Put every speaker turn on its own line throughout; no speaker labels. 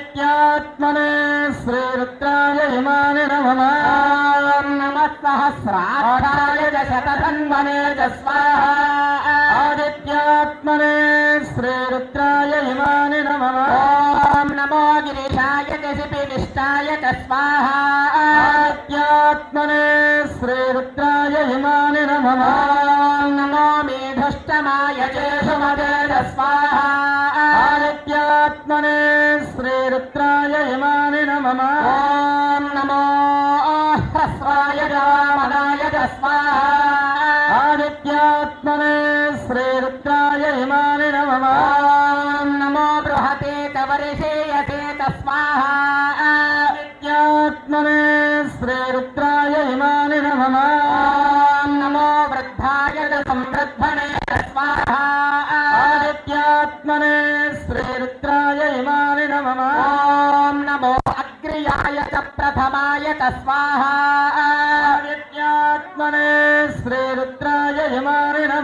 ఆదిత్యాత్మనే శ్రీరుద్రాయ Imani నమ.
సహస్రాయ చ శతధన్వనే
ఆదిత్యాత్మనే శ్రీరుద్రాయ Imani నమః.
నమో గిరిశాయ చ శిపినిష్టాయ చ
ఆదిత్యాత్మనే శ్రీరుద్రాయ ఇమాని నమః.
రామనాయ చ స్వాహా
ఆదిత్యాత్మనే శ్రీరుద్రాయ ఇమాని నమః
ఓం నమో బృహతే చ వర్షేయసే చ స్వాహా
ఆదిత్యాత్మనే శ్రీరుద్రాయ ఇమాని నమః
ఓం నమో వృద్ధాయ చ సంవృద్ధనే చ స్వాహా
ఆదిత్యాత్మనే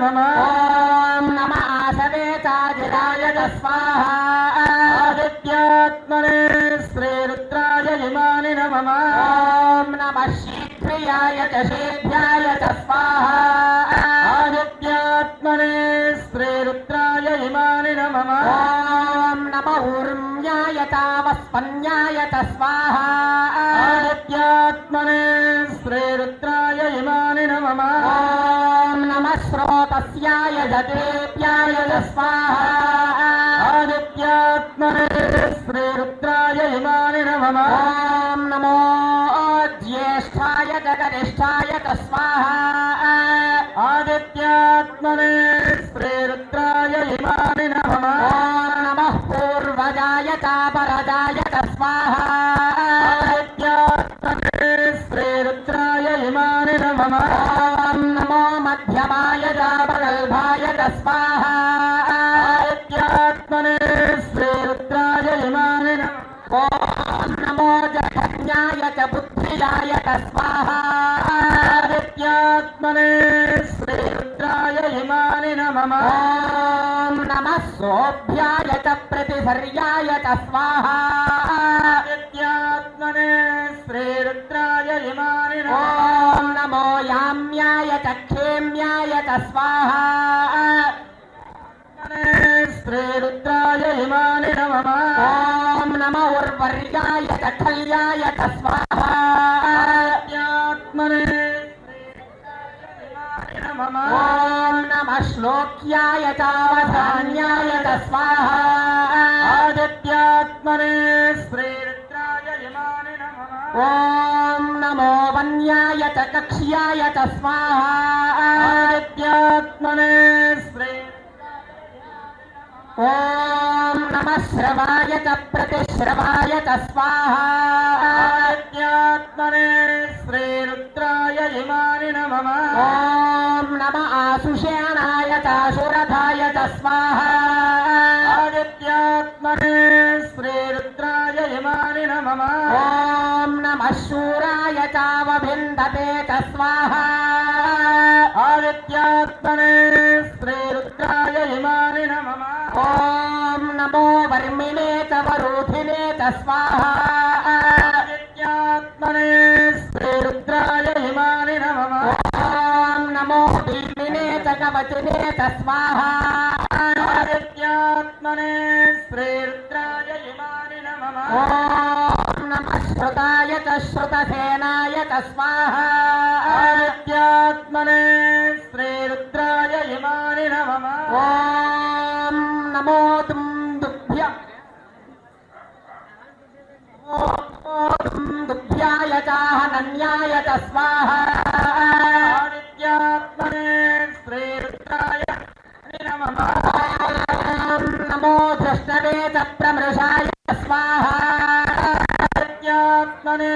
ఇమాని నమః
ఓం నమ ఆశవే చాజిరాయ చ స్వాహా
ఆదిత్యాత్మనే శ్రీరుద్రాయ ఇమాని నమః
ఓం నమ శీఘ్రియాయ చ శీఘ్రాయ చ స్వాహా
ఆదిత్యాత్మనే శ్రీరుద్రాయ ఇమాని నమః
ఓం నమ ఊర్మ్యాయ చావస్పన్యాయ చ స్వాహా
ఆదిత్యాత్మనే
శ్రోతస్యాయ జతేప్యాయ చ స్వాహా జఘన్యాయ చ బుద్ధియాయ చ స్వాహా
ఆదిత్యాత్మనే శ్రీరుద్రాయ ఇమాని నమః
నమ సోభ్యాయ చ ప్రతిసర్యాయ చ స్వాహా
ఆదిత్యాత్మనే శ్రీరుద్రాయ నమః
ఓం నమో యామ్యాయ చ క్షేమ్యాయ చ స్వాహా
శ్రీరుద్రాయ ఇమాని నమః
ఓం నమ ఉర్వర్యాయ చ ఖల్యాయ చ స్వాహా
ఆదిత్యాత్మనే నమః
ఓం నమ శ్లోక్యాయ చావధాన్యాయ చ స్వాహా
ఆదిత్యాత్మనే శ్రీరుద్రాయ ఇమాని నమః
ఓం నమో వన్యాయ చ కక్ష్యాయ చ స్వాహా.
ఆదిత్యాత్మనే శ్రీ
ఓం నమ శ్రవాయ చ ప్రతిశ్రవాయ చ స్వాహా.
ఆదిత్యాత్మనే శ్రీరుద్రాయ ఇమాని నమః.
ఓం నమ ఆశుషేణాయ చాశురథాయ చ స్వాహా.
ఆదిత్యాత్మనే శ్రీరుద్రాయ
వరూధినే చ స్వాహా
ఆదిత్యాత్మనే శ్రీరుద్రాయ ఇమాని నమః.
ఓం నమో భీమినే చ కవచినే చ స్వాహా
ఆదిత్యాత్మనే శ్రీరుద్రాయ ఇమాని నమః
ఓం నమ శ్రుతాయ చ శ్రుతసేనాయ చ స్వాహా
ఆదిత్యాత్మనే శ్రీరుద్రాయ ఇమాని నమః
ఓం నమో దుందుభ్య దుభ్యాయ చాహనన్యాయ చ స్వాహా
ఆదిత్యాత్మనే శ్రీరుద్రాయ నమః
ఓం నమో ధృష్టవే చ ప్రమృషాయ చ స్వాహా
ఆదిత్యాత్మనే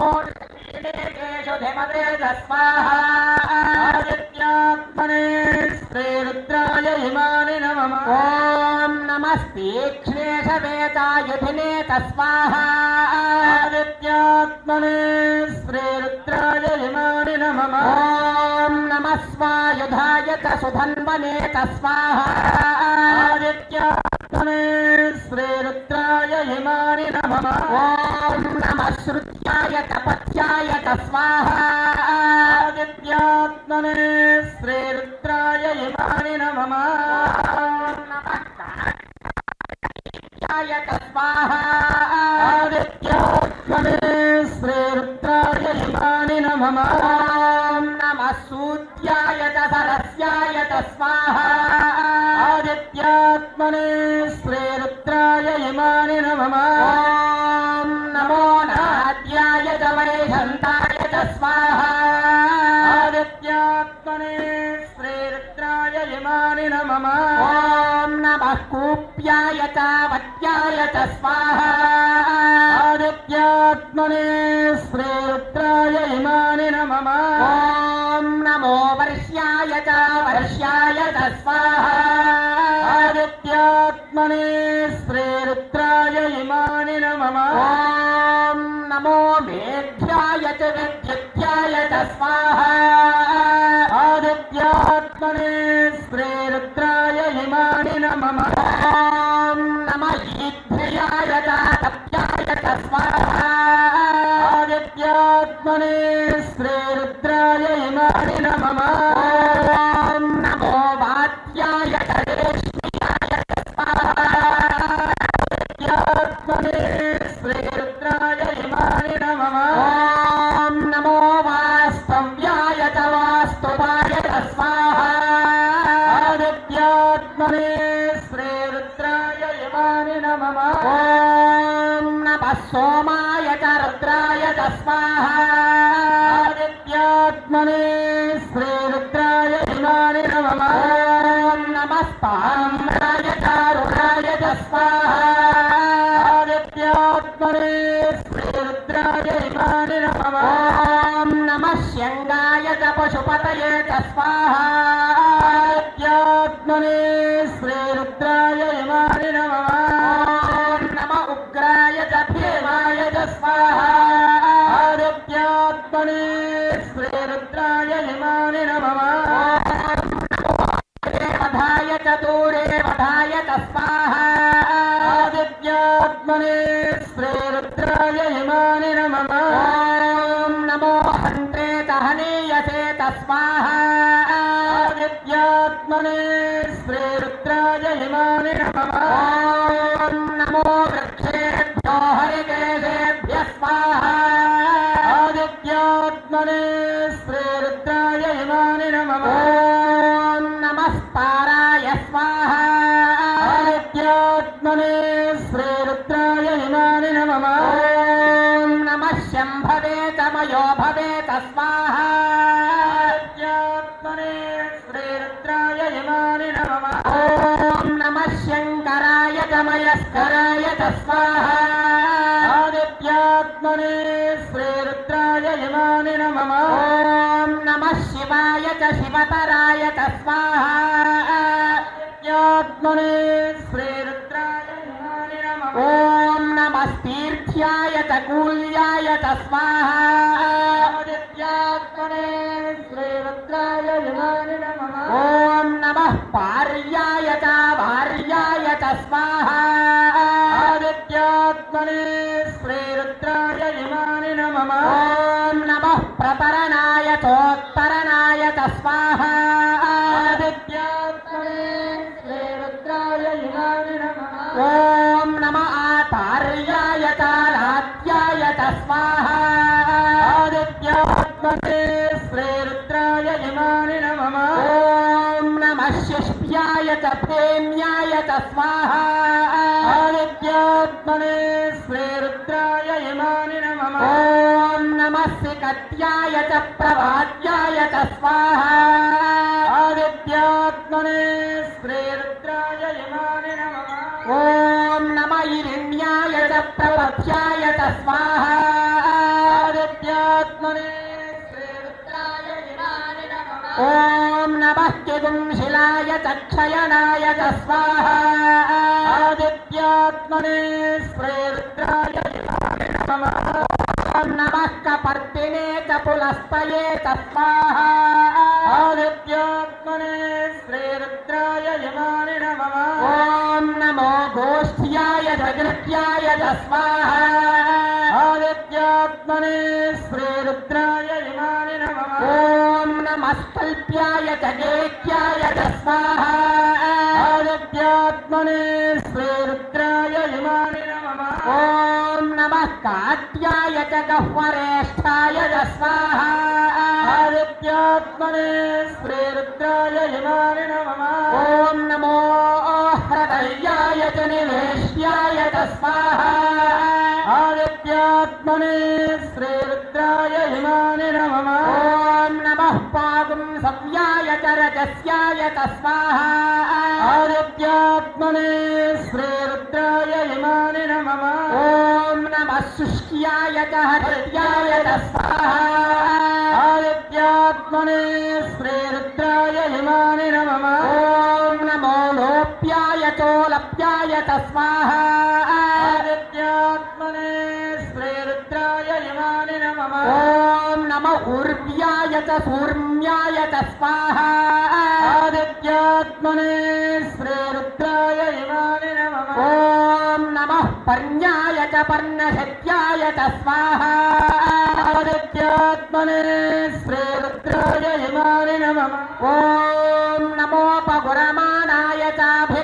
मूर्तिषुधिमते
तस्मादित्यात्मने श्रीरुद्राय हिमानि नमः
ॐ नमस्तीक्ष्णेशवेतायुधिने
तस्मादित्यात्मने श्रीरुद्राय हिमानि नमः
ॐ नमः स्वायुधाय तसुधन्वने
तस्मादित्यात्मने श्रीरुद्राय हिमानि नमः
ॐ नमः श्रुत्य పత్యాయ తపత్యాయ తస్మాత్మనే శ్రీరుద్రాయ
ఇమాని నమాయ తస్మాత్మనే శ్రీరుద్రాయ
ఇమాని నమ సూర్యాయ సరస్యాయ తస్మాత్మనే శ్రీరుద్రాయ ఇమాని
నమ ఆదిత్యాత్మనే శ్రీరుద్రాయ ఇమాని
నమ. ఓం నమో వర్ష్యాయ చ వర్ష్యాయ చ
స్వాహ. ఆదిత్యాత్మనే శ్రీరుద్రాయ ఇమాని
నమ. ఓం నమో మేధ్యాయ చ విద్యుత్యాయ చ
స్వాహ. श्रीरुद्राय इमानि नमः
মানে शिवाय च शिवतराय च स्वाहा
आदित्यात्मने श्रीरुद्राय इमानि नमः
ॐ नमः तीर्थ्याय च कूल्याय च स्वाहा
आदित्यात्मने श्रीरुद्राय इमानि नमः
ॐ नमः पार्याय च भार्याय च स्वाहा
आदित्यात्मने श्रीरुद्राय इमानि नमः
ॐ नमः प्रतरणाय शिष्याय च प्रेम्याय च स्वाहा
आदित्यात्मने श्रीरुद्राय इमानि नमः
ॐ नमः सिकट्याय च प्रभात्याय च स्वाहा
आदित्यात्मने श्रीरुद्राय इमानि नमः
ॐ नमः इरिण्याय च प्रपथ्याय च स्वाहा శక్తిగం శిలాయ చక్షయనాయ స్వాహాదిత్యాత్మనే శ్రీరుద్రాయ నమః కపర్తినే
చ పులస్తయే తస్వాహ ఆదిత్యాత్మనే
శ్రీరుద్రాయ యమాని నమః ఓం నమో గోష్ఠ్యాయ జగత్యాయ
తస్వాహ ఆదిత్యాత్మనే శ్రీరుద్రాయ नमः
कल्प्याय च गेह्याय च स्वाहा
आदित्यात्मने श्रेरुद्राय इमानि नमः
ॐ नमः काट्याय च गह्वरेष्ठाय च स्वाहा
आदित्यात्मने श्रेरुद्राय इमानि नमः
ॐ नमो हृदयाय च निवेश्याय च स्वाहा
आदित्यात्मने श्रेरुद्राय इमानि नमः
ॐ नमः पागुं सव्याय च रजस्याय च स्वाहा
आदित्यात्मने श्रेरुद्राय इमानि नमः
ॐ नमः शुष्क्याय च हृद्याय च स्वाहा
आदित्यात्मने श्रेरुद्राय इमानि नमः
ॐ नमो लोप्याय चोलप्याय च स्वाहा
आदित्यात्मने श्रेरुद्राय इमानि नमः
ॐ नम ऊर्व्याय च सूर्म्याय च स्वाहा
आदित्यात्मने श्रेरुद्राय इमानि नमः
ॐ नमः पर्ण्याय च पर्णशत्याय च स्वाहा
आदित्यात्मने श्रेरुद्राय इमानि नमः
ॐ नमोपगुरमाणाय चाभिघ्नते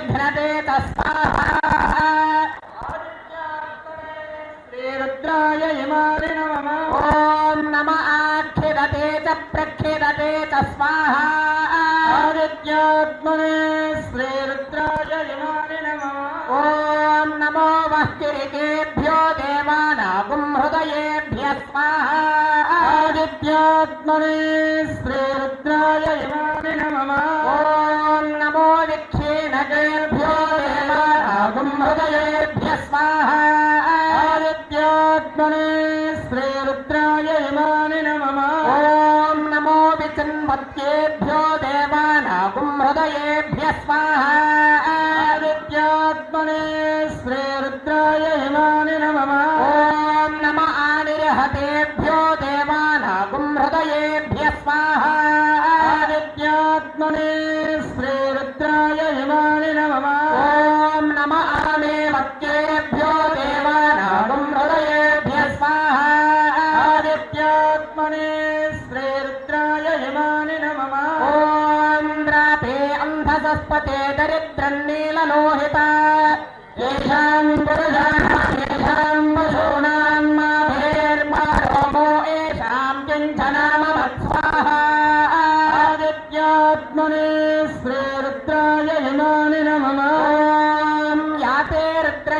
आदित्यात्मने श्रेरुद्राय इमानि नमः
ॐ नमो वः किरिकेभ्यो देवानागुं हृदयेभ्यः स्वाहा
आदित्यात्मने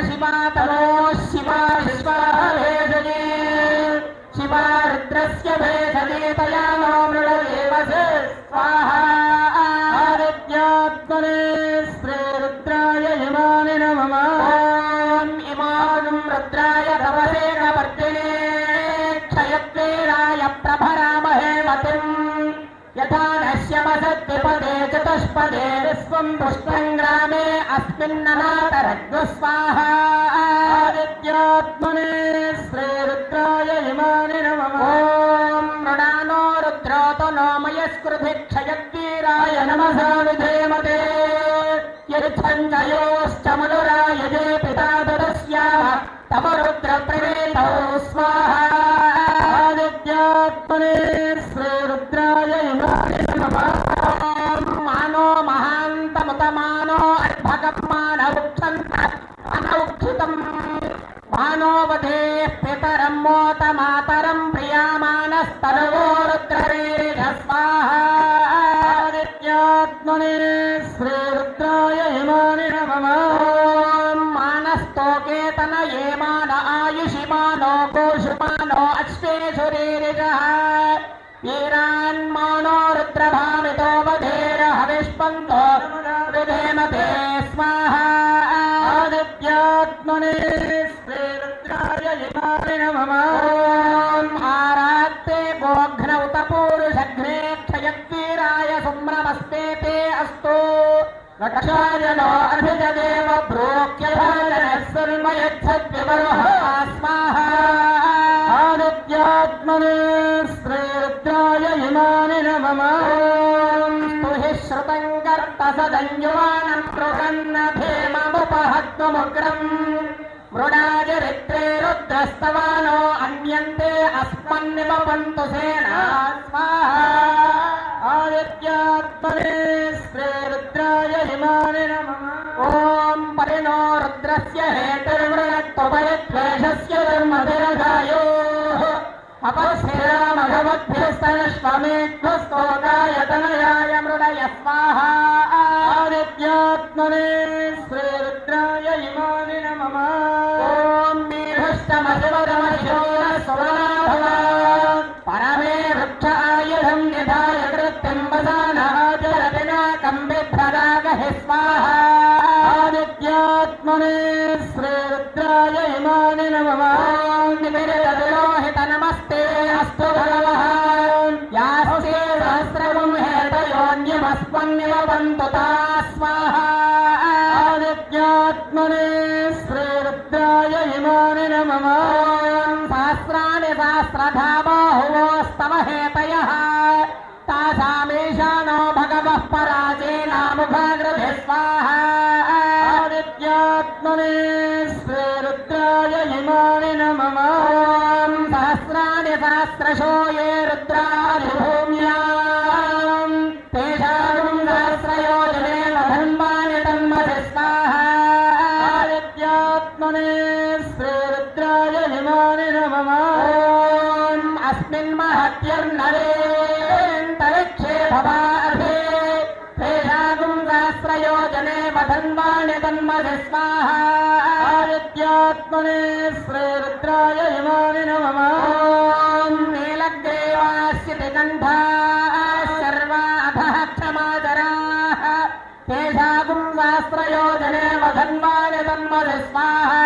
रुद्रशिवा तनो शिवा विश्वाभेषजे शिवा रुद्रस्य भेषजे तया नो मृडदेवसे स्वाहा
आदित्यात्मने श्रेरुद्राय इमानि नमः
ॐ इमानुं रुद्राय तवसेनवर्तिने क्षयत्वेराय प्रभरामहे मतिम् यथा नश्यमसद्विपदे चतुष्पदे विश्वम् पुष्पम् ग्रामे अस्मिन्ननातरग्स्वाहा
आदित्यात्मने श्रेरुद्राय इमानि नमः
ॐ मृणानो रुद्रोतो नो मयस्कृति போரத்தரே ధర్మస్తు రక్షాయనో అభిజదేవ బ్రోక్యధారణ
సన్మయద్వివరహాస్మాహ ఆదిత్యాత్మనే శ్రీరుద్రాయ ఇమాని
నమమాహి శ్రుతం కర్త సదంయువానం ప్రసన్న భీమముపహత్వముగ్రం మృడాజరిత్రే రుద్రస్తవానో అన్యంతే అస్మన్నిమ సేనా స్వాహ
आदित्यात्मने श्रीरुद्राय इमानि नमः
ॐ परिणो रुद्रस्य हेतुर्वृणत्वपरिद्वेषस्य धर्मधिरगायोः अपस्थिरामघवद्भ्यस्तनश्वमेध्वस्तोकाय मृडय सहस्रयोजने वधन्वानि तन्मधि स्वाहा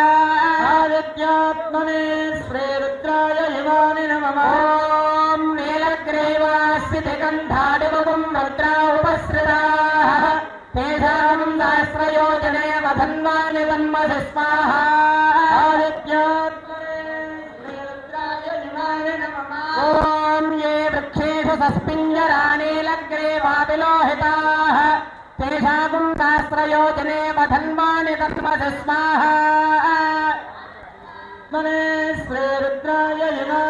आदित्यात्मने श्रीरुद्राय इमानि नमः
ॐ नीलग्रीवास्यति कण्ठाडिवगुम् रुद्रा उपसृताः तेषाम् सहस्रयोजने वधन्वानि तन्मधि स्वाहा
आदित्यात्मने श्रीरुद्राय इमानि नमः
ॐ ये वृक्षेषु सस्मिञ्जरानीलग्रीवापिलोहिताः మేషాగం దాస్త్రయోజనే వధన్మాని
తత్మధస్మాహ మనే శ్రీరుద్రాయ ఇమా